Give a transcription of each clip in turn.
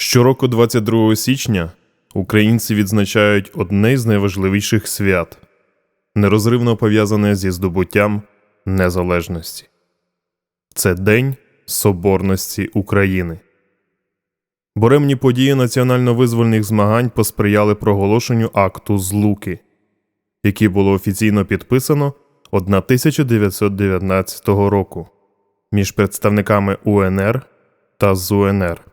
Щороку, 22 січня, українці відзначають одне з найважливіших свят, нерозривно пов'язане зі здобуттям незалежності. Це День Соборності України. Буремні події національно-визвольних змагань посприяли проголошенню акту Злуки, який було офіційно підписано 1919 року між представниками УНР та ЗУНР.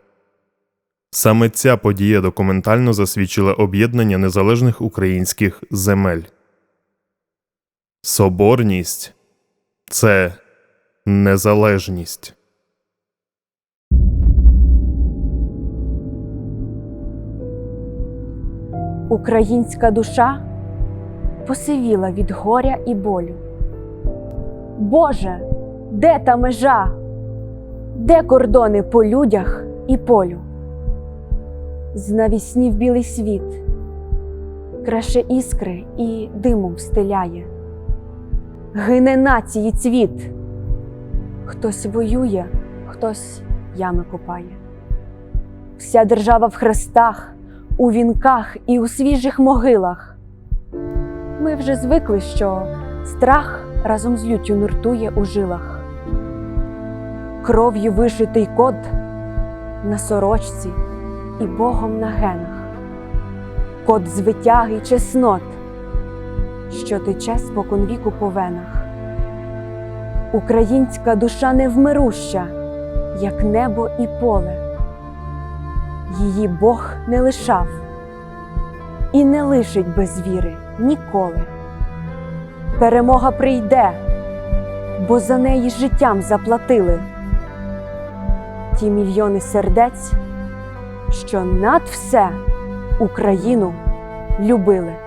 Саме ця подія документально засвідчила об'єднання незалежних українських земель. Соборність це незалежність. Українська душа посивіла від горя і болю. Боже, де та межа? Де кордони по людях і полю? Знавіснів білий світ, краше іскри і димом стиляє. Гине нації цвіт. Хтось воює, хтось ями копає. Вся держава в хрестах, у вінках і у свіжих могилах. Ми вже звикли, що страх разом з люттю нуртує у жилах. Кров'ю вишитий код на сорочці і Богом на генах, код звитяги й чеснот, що тече споконвіку по венах. Українська душа невмируща, як небо і поле. Її Бог не лишав і не лишить без віри ніколи. Перемога прийде, бо за неї життям заплатили ті мільйони сердець, що над все Україну любили.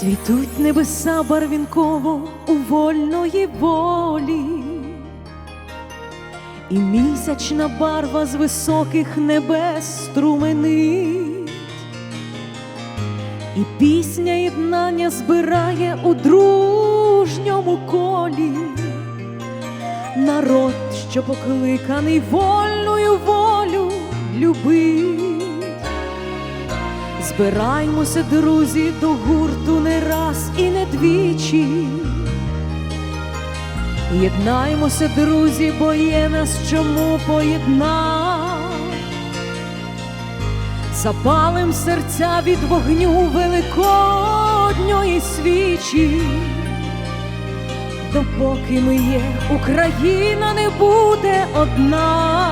Цвітуть небеса барвінково у вольної волі, і місячна барва з високих небес струменить, і пісня єднання збирає у дружньому колі. Народ, що покликаний вольною волю любить. Збираймося, друзі, до гурту не раз і не двічі. Єднаймося, друзі, бо є нас чому поєднав. Запалим серця від вогню великодньої свічі. Допоки ми є, Україна не буде одна.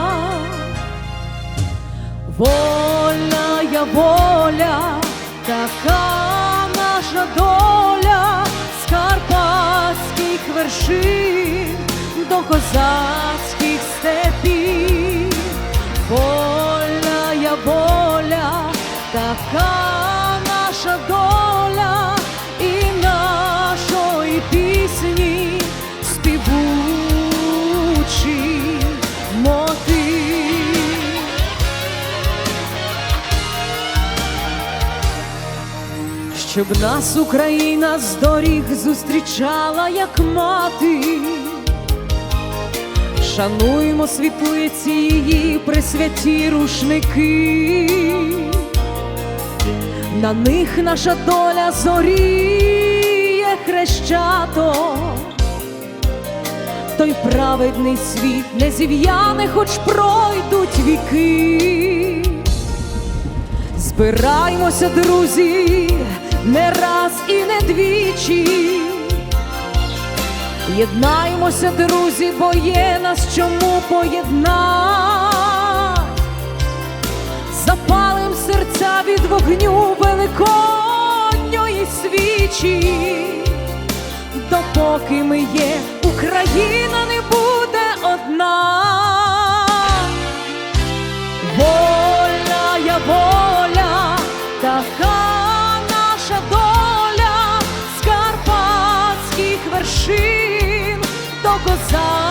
Вольна я воля, така наша доля з карпатських вершин до козацьких степів. воля я воля, така Щоб нас Україна з доріг зустрічала, як мати, шануймо світлиці її присвяті рушники, на них наша доля зоріє хрещато, той праведний світ не зів'яне, хоч пройдуть віки. Збираймося, друзі, не раз і не двічі. Єднаймося, друзі, бо є нас чому поєднать. Запалим серця від вогню великодньої свічі. допоки ми є, Україна не буде одна. cosa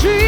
tree.